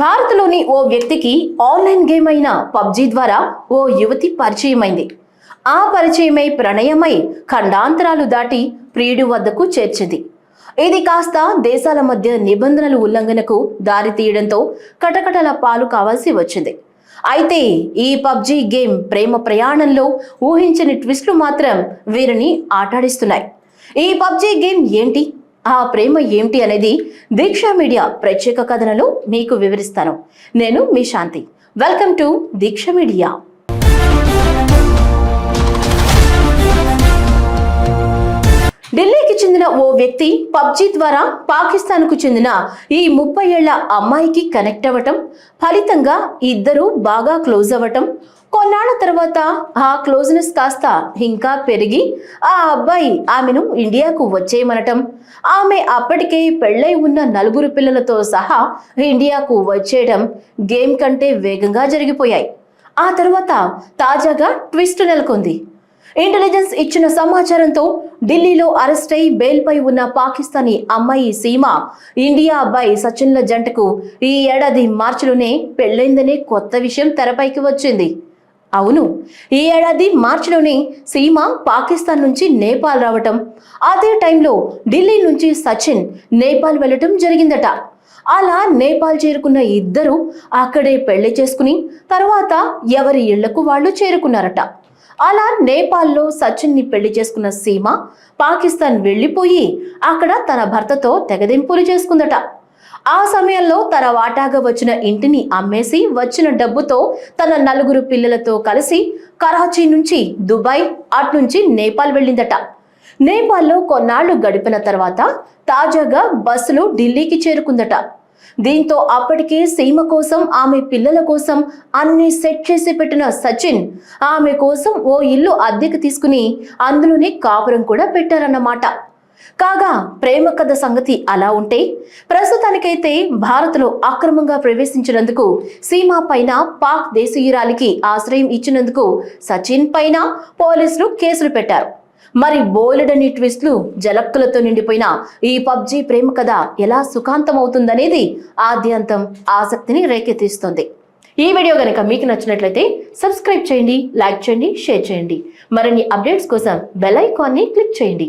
భారత్లోని ఓ వ్యక్తికి online game అయిన పబ్జీ ద్వారా ఓ యువతి పరిచయమైంది. ఆ పరిచయమై ప్రణయమై ఖండాంతరాలు దాటి ప్రియుడి వద్దకు చేర్చింది. ఇది కాస్త దేశాల మధ్య నిబంధనల ఉల్లంఘనకు దారి తీయడంతో కటకటల పాలు కావాల్సి వచ్చింది. అయితే ఈ పబ్జీ గేమ్ ప్రేమ ప్రయాణంలో ఊహించని ట్విస్టులు మాత్రం వీరిని ఆటాడిస్తున్నాయి. ఈ పబ్జీ గేమ్ ఏంటి? ఆ ప్రేమ ఏమిటి అనేది దీక్ష మీడియా ప్రత్యేక కథనలో మీకు వివరిస్తాను. నేను మీ Shanti. Welcome to Deeksha media. ఢిల్లీకి చెందిన ఓ వ్యక్తి పబ్జీ ద్వారా పాకిస్తాన్కు చెందిన ఈ ముప్పై ఏళ్ళ అమ్మాయికి కనెక్ట్ అవ్వటం ఫలితంగా ఇద్దరు బాగా క్లోజ్ అవ్వటం. కొన్నాళ్ళ తర్వాత ఆ క్లోజ్నెస్ కాస్త ఇంకా పెరిగి ఆ అబ్బాయి ఆమెను ఇండియాకు వచ్చేయమనటం. ఆమె అప్పటికే పెళ్ళై ఉన్న నలుగురు పిల్లలతో సహా ఇండియాకు వచ్చేయడం గేమ్ కంటే వేగంగా జరిగిపోయాయి. ఆ తర్వాత తాజాగా ట్విస్ట్ నెలకొంది. ఇంటెలిజెన్స్ ఇచ్చిన సమాచారంతో ఢిల్లీలో అరెస్ట్ అయి బెయిల్పై ఉన్న పాకిస్తానీ అమ్మాయి సీమ ఇండియా అబ్బాయి సచిన్ల జంటకు ఈ ఏడాది మార్చిలోనే పెళ్ళైందనే కొత్త విషయం తెరపైకి వచ్చింది. అవును ఈ ఏడాది మార్చిలోనే సీమ పాకిస్తాన్ నుంచి నేపాల్ రావటం అదే టైంలో ఢిల్లీ నుంచి సచిన్ నేపాల్ వెళ్ళటం జరిగిందట. అలా నేపాల్ చేరుకున్న ఇద్దరు అక్కడే పెళ్ళి చేసుకుని తర్వాత ఎవరి ఇళ్ళకు వాళ్ళు చేరుకున్నారట. అలా నేపాల్లో సచిన్ని పెళ్ళి చేసుకున్న సీమ పాకిస్తాన్ వెళ్ళిపోయి అక్కడ తన భర్తతో తెగదింపులు చేసుకుందట. ఆ సమయంలో తన వాటాగా వచ్చిన ఇంటిని అమ్మేసి వచ్చిన డబ్బుతో తన నలుగురు పిల్లలతో కలిసి కరాచీ నుంచి దుబాయ్ అట్నుంచి నేపాల్ వెళ్ళిందట. నేపాల్లో కొన్నాళ్ళు గడిపిన తర్వాత తాజాగా బస్సులో ఢిల్లీకి చేరుకుందట. దీంతో అప్పటికే సీమ కోసం ఆమె పిల్లల కోసం అన్ని సెట్ చేసి పెట్టిన సచిన్ ఆమె కోసం ఓ ఇల్లు అద్దెకు తీసుకుని అందులోనే కాపురం కూడా పెట్టారన్నమాట. కాగా ప్రేమ కథ సంగతి అలా ఉంటే ప్రస్తుతానికైతే భారత్లో అక్రమంగా ప్రవేశించినందుకు సీమా పైన పాక్ దేశీయురాలికి ఆశ్రయం ఇచ్చినందుకు సచిన్ పైన పోలీసులు కేసులు పెట్టారు. మరి బోలెడని ట్విస్ట్లు జలక్కులతో నిండిపోయిన ఈ పబ్జీ ప్రేమ కథ ఎలా సుఖాంతం అవుతుందనేది ఆద్యంతం ఆసక్తిని రేకెత్తిస్తుంది. ఈ వీడియో కనుక మీకు నచ్చినట్లయితే సబ్స్క్రైబ్ చేయండి లైక్ చేయండి షేర్ చేయండి. మరిన్ని అప్డేట్స్ కోసం బెల్ ఐకాన్ని క్లిక్ చేయండి.